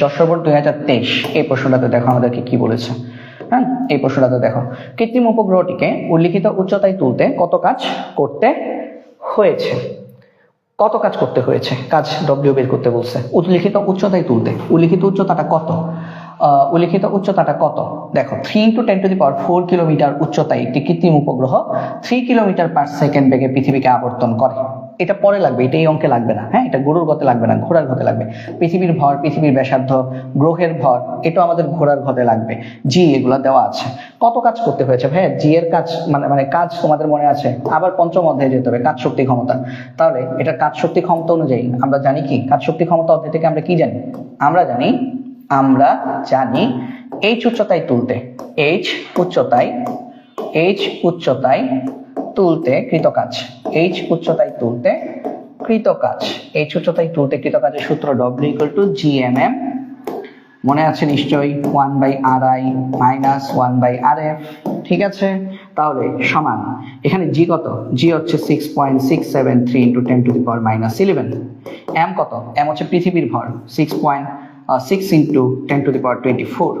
Jessore board দুই হাজার তেইশ। এই প্রশ্নটাতে দেখো আমাদেরকে কি বলেছে। হ্যাঁ এই প্রশ্নটাতে দেখো, কৃত্রিম উপগ্রহটিকে উল্লিখিত উচ্চতায় তুলতে কত কাজ করতে হয়েছে? কত কাজ করতে হয়েছে? কাজ ডব্লিউ বের করতে বলছে। উল্লিখিত উচ্চতায় তুলতে। উল্লিখিত উচ্চতাটা কত? উল্লিখিত উচ্চতাটা কত? দেখো three into ten to the power four kilometre উচ্চতায় একটি কৃত্রিম উপগ্রহ থ্রি কিলোমিটার পার সেকেন্ড বেগে পৃথিবীকে আবর্তন করে। এটা পরে লাগবে এটা এই অঙ্কে লাগবে না হ্যাঁ? এটা গরুর গতে লাগবে না, ঘোড়ার গতে লাগবে। পৃথিবীর ভর, পৃথিবীর ব্যাসার্ধ, গ্রহের ভর এটা আমাদের ঘোড়ার ঘতে লাগবে। জি এগুলো দেওয়া আছে। কত কাজ করতে হয়েছে ভাই জি এর কাজ মানে মানে কাজ তোমাদের মনে আছে? আবার পঞ্চম অধ্যায়ে যেতে হবে, কাজ শক্তি ক্ষমতা। তাহলে এটা কাজ শক্তি ক্ষমতা অনুযায়ী আমরা জানি কি? কাজ শক্তি ক্ষমতা অধ্যায় থেকে আমরা কি জানি? আমরা জানি আমরা জানি এইচ উচ্চতায় তুলতে এইচ উচ্চতায় এইচ উচ্চতায় তুলতে কৃতকাজ। এইচ উচ্চতায় তুলতে কৃতকাজ। এইচ উচ্চতায় তুলতে কৃতকাজের সূত্র W equal to G M M মনে আছে নিশ্চয়ই? One by R I minus one by R F ঠিক আছে? তাহলে সমান। এখানে জি কত? জি হচ্ছে six point six seven three into ten to the power minus eleven M কত? এম হচ্ছে পৃথিবীর ভর। Six point six into ten to the power twenty four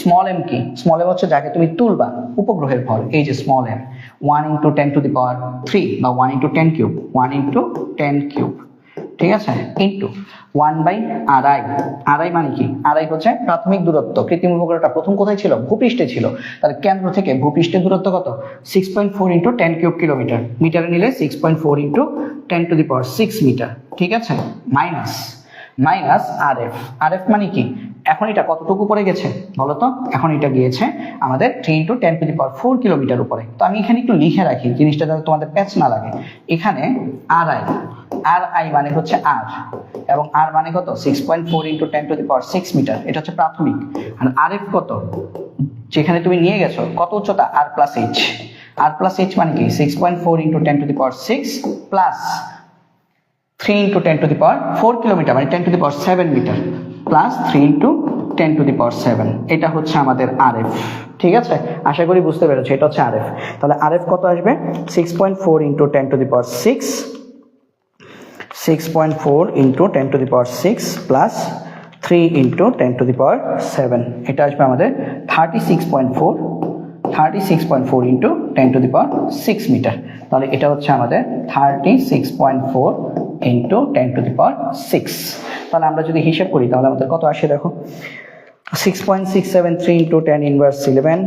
small M কি স্মল এম হচ্ছে যাকে তুমি তুলবা উপগ্রহের ভর, এই যে small M one into ten to the power three বা one into ten cube one into ten cube ঠিক আছে? ইন্টু ওয়ান বাই আড়াই আড়াই মানে কি? আড়াই হচ্ছে প্রাথমিক দূরত্ব, কৃত্রিম উপগ্রহটা প্রথম কোথায় ছিল? ভূপৃষ্ঠে ছিল, তাহলে কেন্দ্র থেকে ভূপৃষ্ঠের দূরত্ব কত? Six point four into ten cube kilometre মিটারে নিলে six point four into ten to the power six metre ঠিক আছে? Minus minus R F R F মানে কি? এখন এটা কতটুকু উপরে গেছে? বলো তো এখন এটা গিয়েছে আমাদের three into ten to the power four kilometre উপরে। তো আমি এখানে একটু লিখে রাখি, জিনিসটা যাতে তোমাদের প্যাচ না লাগে। এখানে আর আই আর আই মানে হচ্ছে আর এবং আর মানে কত? Six point four into ten to the power six metre এটা হচ্ছে প্রাথমিক। আর আর এফ কত? যেখানে তুমি নিয়ে গেছো, কত উচ্চতা? R plus H R plus H মানে কি? Six point four into ten to the power six plus three into ten to the power four kilometre মানে ten to the power seven metre plus three into ten to the power seven এটা হচ্ছে আমাদের আর F ঠিক আছে? আশা করি বুঝতে পেরেছ, এটা হচ্ছে আর এফ তাহলে আর এফ কত আসবে? Six point four into ten to the power six six point four into ten to the power six plus three into ten to the power seven এটা আসবে আমাদের thirty six point four thirty six point four into ten to the power six metre তাহলে এটা হচ্ছে আমাদের thirty six point four into ten to the power six তাহলে আমরা যদি হিসেব করি, তাহলে আমাদের কত আসে দেখো? Six point six seven three into ten inverse eleven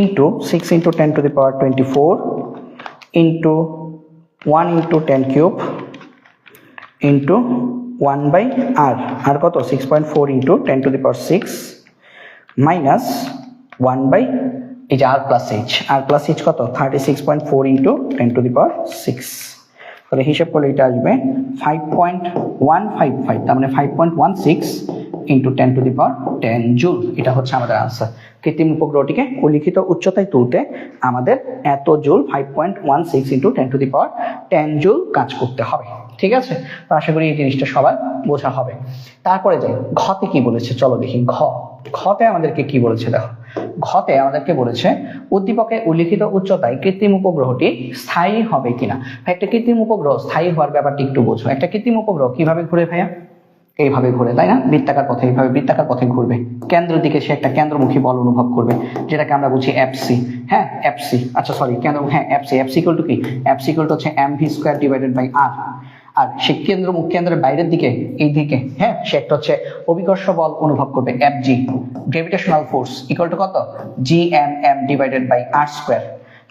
into six into ten to the power twenty four into one into ten cube into one by R R কত? Six point four into ten to the power six minus one by এই যে R plus H R plus H কত? Thirty six point four into ten to the power six তাহলে হিসেব করলে এটা আসবে five point one five five তার মানে five point one six into ten to the power ten joule এটা হচ্ছে আমাদের আনসার কৃত্রিম উপগ্রহটিকে উল্লিখিত উচ্চতায় তুলতে আমাদের এত joule five point one six into ten to the power ten joule কাজ করতে হবে। ঠিক আছে? তো আশা করি এই জিনিসটা সবার বোঝা হবে। তারপরে যাই, ঘতে কি বলেছে? চলো দেখি, ঘ। ঘতে আমাদেরকে কি বলেছে দেখো। ঘতে আমাদেরকে বলেছে, উদ্দীপকে উল্লিখিত উচ্চতায় কৃত্রিম উপগ্রহটি স্থায়ী হবে কিনা? একটা কৃত্রিম উপগ্রহ স্থায়ী হওয়ার ব্যাপারটি একটু বোঝো। একটা কৃত্রিম উপগ্রহ কীভাবে ঘুরে ভাইয়া? এইভাবে ঘুরে, তাই না? বৃত্তাকার পথে, এইভাবে বৃত্তাকার পথে ঘুরবে। কেন্দ্রের দিকে সে একটা কেন্দ্রমুখী বল অনুভব করবে, যেটাকে আমরা বুঝি এফসি হ্যাঁ এফসি আচ্ছা সরি কেন্দ্র হ্যাঁ এফসি এফসি ইকুয়াল টু কি? এফসি ইকুয়াল টু হচ্ছে M V square divided by R আর সে কেন্দ্র মুখ কেন্দ্রের বাইরের দিকে, এই দিকে হ্যাঁ সে একটা হচ্ছে অভিকর্ষ বল অনুভব করবে F G gravitational force equal to কত? G M M divided by R square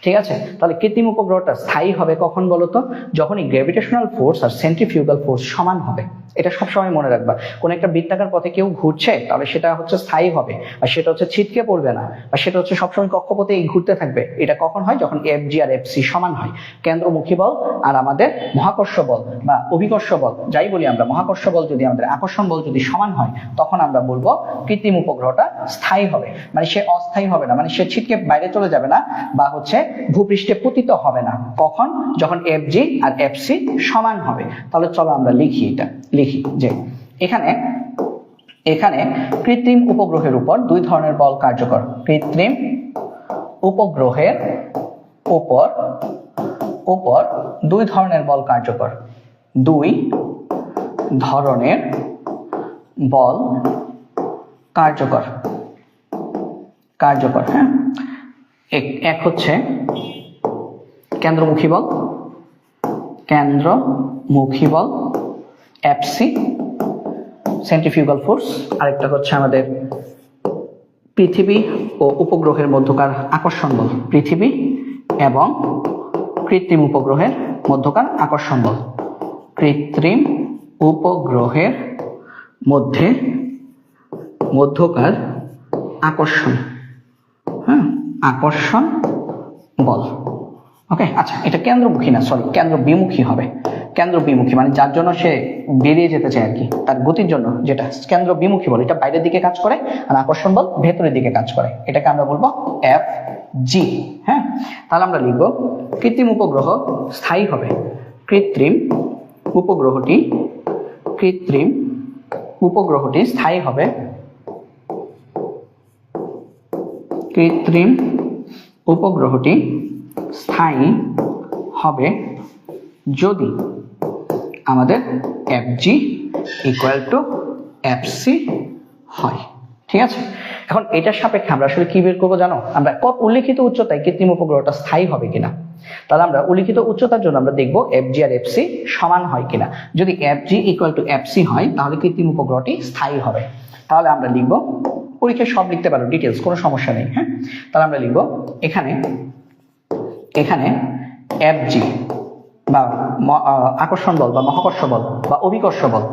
ঠিক আছে? তাহলে কৃত্রিম উপগ্রহটা স্থায়ী হবে কখন বলতো? যখন এই গ্র্যাভিটেশনাল ফোর্স আর সেন্ট্রিফিউগাল ফোর্স সমান হবে। এটা সবসময় মনে রাখবা। কোন একটা বৃত্তাকার পথে কেউ ঘুরছে, তাহলে সেটা হচ্ছে স্থায়ী হবে। আর সেটা হচ্ছে ছিটকে পড়বে না। আর সেটা হচ্ছে সবসময় কক্ষপথে ঘুরতে থাকবে। এটা কখন হয়? যখন এফ জি আর এফ সি সমান হয়। কেন্দ্রমুখী বল আর আমাদের মহাকর্ষ বল বা অভিকর্ষ বল। যাই বলি আমরা, মহাকর্ষ বল যদি আমাদের আকর্ষণ বল যদি সমান হয়, তখন আমরা বলব কৃত্রিম উপগ্রহটা স্থায়ী হবে। মানে সে অস্থায়ী হবে না। মানে সে ছিটকে বাইরে চলে যাবে না বা হচ্ছে ভূপৃষ্ঠে পতিত হবে না। কখন? যখন এফ জি আর এফ সি সমান হবে। তাহলে চলো আমরা লিখি এটা। লিখি যে এখানে এখানে কৃত্রিম উপগ্রহের উপর দুই ধরনের বল কার্যকর। কৃত্রিম উপগ্রহের উপর উপর দুই ধরনের বল কার্যকর। দুই ধরনের বল কার্যকর। কার্যকর হ্যাঁ? এক- হচ্ছে কেন্দ্রমুখী বল কেন্দ্রমুখী বল এফসি সেন্ট্রিফিউগাল ফোর্স আরেকটা হচ্ছে আমাদের পৃথিবী ও উপগ্রহের মধ্যকার আকর্ষণ বল, পৃথিবী এবং কৃত্রিম উপগ্রহের মধ্যকার আকর্ষণ বল। কৃত্রিম উপগ্রহের মধ্যে মধ্যকার আকর্ষণ। হ্যাঁ? আকর্ষণ বল। ওকে আচ্ছা এটা কেন্দ্রমুখী না সরি কেন্দ্র বিমুখী হবে। কেন্দ্র বিমুখী মানে যার জন্য সে বেরিয়ে যেতে চায় আর কি, তার গতির জন্য যেটা কেন্দ্র বিমুখী বল, এটা বাইরের দিকে কাজ করে আর আকর্ষণ বল ভেতরের দিকে কাজ করে। এটাকে আমরা বলব এফ জি হ্যাঁ? তাহলে আমরা লিখব, কৃত্রিম উপগ্রহ স্থায়ী হবে। কৃত্রিম উপগ্রহটি কৃত্রিম উপগ্রহটি স্থায়ী হবে কৃত্রিম উপগ্রহটি স্থায়ী হবে যদি আমাদের F G equal to F C হয়। ঠিক আছে? এখন এটার সাপেক্ষে আমরা আসলে কি বের করব জানো? আমরা উল্লিখিত উচ্চতায় কৃত্রিম উপগ্রহটা স্থায়ী হবে কিনা? তাহলে আমরা উল্লিখিত উচ্চতার জন্য আমরা দেখব এফ জি আর এফ সি সমান হয় কিনা। যদি F G equal to F C হয়, তাহলে কৃত্রিম উপগ্রহটি স্থায়ী হবে। তাহলে আমরা লিখব পরীক্ষায় সব লিখতে পারো ডিটেলস কোনো সমস্যা নেই হ্যাঁ? তাহলে আমরা লিখব, এখানে এখানে এফ জি বা আকর্ষণ বল বা মহাকর্ষ বল বা অভিকর্ষ বল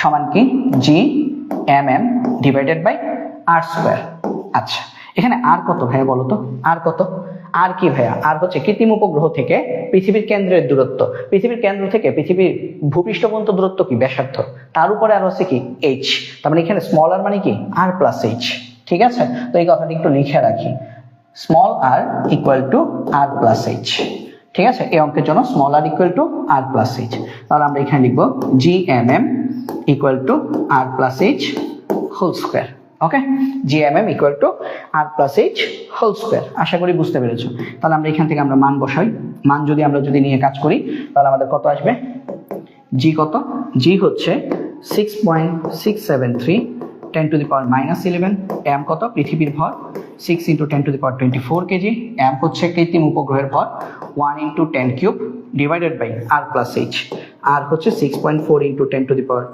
সমান কি? G M M divided by R square আচ্ছা এখানে আর কত ভাইয়া বলো তো? আর কত? আর কি ভাইয়া? আর হচ্ছে কৃত্রিম উপগ্রহ থেকে পৃথিবীর কেন্দ্রের দূরত্ব। পৃথিবীর কেন্দ্র থেকে পৃথিবীর ভূপৃষ্ঠ পর্যন্ত দূরত্ব কি ব্যাসার্ধ? তার উপরে আর হচ্ছে কি এইচ তার মানে এখানে স্মল আর মানে কি? আর প্লাস এইচ ঠিক আছে? তো এই কথাটি একটু লিখে রাখি। Small R equal to R plus H ঠিক আছে? এই অঙ্কের জন্য small R equal to R plus H তাহলে আমরা এখানে লিখব G M M equal to R plus H whole square okay G M M equal to R plus H whole square আশা করি বুঝতে পেরেছ। তাহলে আমরা এখান থেকে আমরা মান বসাই। মান যদি আমরা যদি নিয়ে কাজ করি, তাহলে আমাদের কত আসবে? জি কত? জি হচ্ছে six point six seven three ten to the power minus eleven M কত? পৃথিবীর ভর। Six into ten to the power twenty four KG M হচ্ছে কৃত্রিম উপগ্রহের ভর। One into ten cube divided by R plus H R হচ্ছে six point four into ten to the power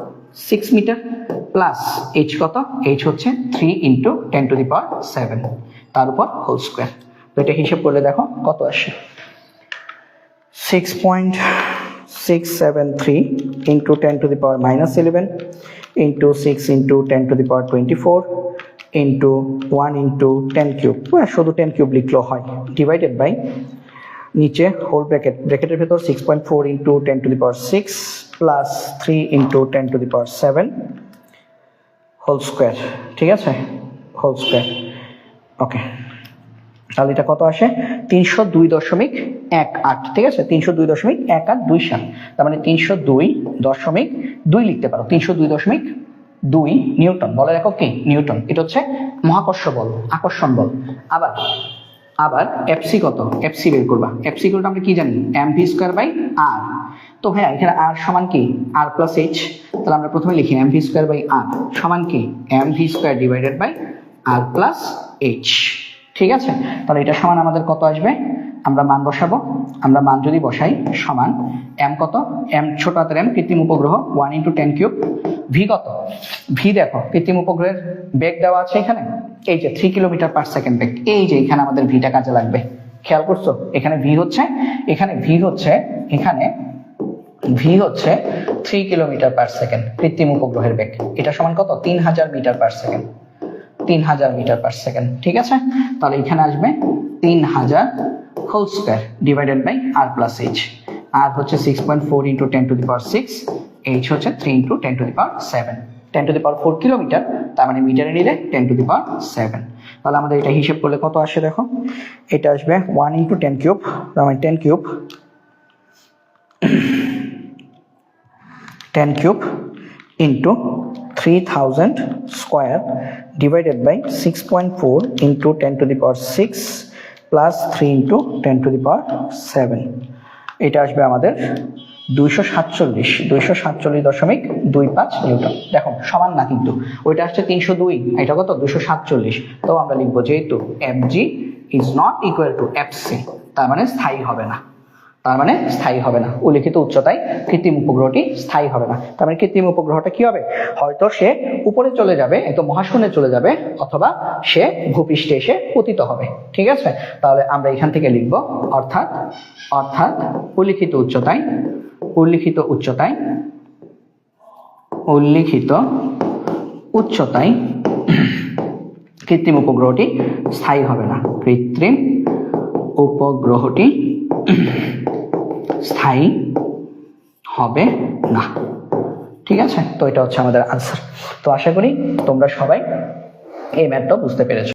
six metre plus H কত? H হচ্ছে three into ten to the power seven তার উপর whole square তো এটা হিসেব করলে দেখো কত আসে? Six point six seven three into ten to the power minus eleven into six into ten to the power twenty four into one into ten cube শুধু টেন কিউব লিখলেও হয়। ডিভাইডেড বাই নিচে হোল ব্র্যাকেট ব্র্যাকেটের ভেতর six point four into ten to the power six plus three into ten to the power seven whole square ঠিক আছে? Whole square ওকে তাহলে এটা কত আসে? তিনশো দুই দশমিক এক আট, ঠিক আছে? তিনশো দুই দশমিক এক আট দুই সাত, তার মানে তিনশো দুই দশমিক দুই লিখতে পারো। তিনশো দুই দশমিক দুই নিউটন, বলে দেখো কি? নিউটন, এটা হচ্ছে মহাকর্ষ বল, আকর্ষণ বল। আবার আবার এফসি কত? এফসি বের করবা। এফসি করতে আমরা কি জানি? M V square by R তো ভাইয়া, এখানে আর সমান কি? আর প্লাস এইচ তাহলে আমরা প্রথমে লিখি M V square by R সমান কি? M V square divided by R plus H ঠিক আছে? তাহলে এটা সমান আমাদের কত আসবে? আমরা মান বসাবো। আমরা মান যদি বসাই, সমান এম কত? এম ছোট হাতের এম কৃত্রিম উপগ্রহ one into ten cube V কত? ভি দেখো, কৃত্রিম উপগ্রহের বেগ দেওয়া আছে এখানে। এই যে থ্রি কিলোমিটার পার সেকেন্ড বেগ এই যে এখানে আমাদের ভিটা কাজে লাগবে। খেয়াল করছ? এখানে ভি হচ্ছে, এখানে ভি হচ্ছে, এখানে ভি হচ্ছে থ্রি কিলোমিটার পার সেকেন্ড কৃত্রিম উপগ্রহের বেগ এটা সমান কত? তিন হাজার মিটার পার সেকেন্ড তিন হাজার মিটার পার সেকেন্ড ঠিক আছে? তাহলে এখানে আসবে তিন হাজার whole square divided by R plus H R হচ্ছে six point four into ten to the power six H হচ্ছে three into ten to the power seven ten to the power four kilometre তার মানে মিটারে নিলে ten to the power seven তাহলে আমাদের এটা হিসেব করলে কত আসে দেখো? এটা আসবে ওয়ান ইন্টু টেন কিউব তার মানে ten cube ten cube into three thousand square divided by six point four into ten to the power six plus three into ten to the power seven এটা আসবে আমাদের দুইশো সাতচল্লিশ দুইশো সাতচল্লিশ দশমিক দুই পাঁচ দেখো, সমান না কিন্তু। ওইটা তিনশো দুই, এটা কত? দুইশো সাতচল্লিশ। তো আমরা লিখব যেহেতু F G is not to F C, তার মানে স্থায়ী হবে না। তার মানে স্থায়ী হবে না। উল্লিখিত উচ্চতায় কৃত্রিম উপগ্রহটি স্থায়ী হবে না। তার মানে কৃত্রিম উপগ্রহটা কি হবে? হয়তো সে উপরে চলে যাবে একদম মহাশূন্যে চলে যাবে, অথবা সে ভূপৃষ্ঠে এসে পতিত হবে। ঠিক আছে? তাহলে আমরা এখান থেকে লিখব, অর্থাৎ অর্থাৎ উল্লিখিত উচ্চতায় উল্লিখিত উচ্চতায় উল্লিখিত উচ্চতায় কৃত্রিম উপগ্রহটি স্থায়ী হবে না। কৃত্রিম উপগ্রহটি স্থায়ী হবে না। ঠিক আছে? তো এটা হচ্ছে আমাদের আনসার তো আশা করি তোমরা সবাই এই ম্যাথটা বুঝতে পেরেছ।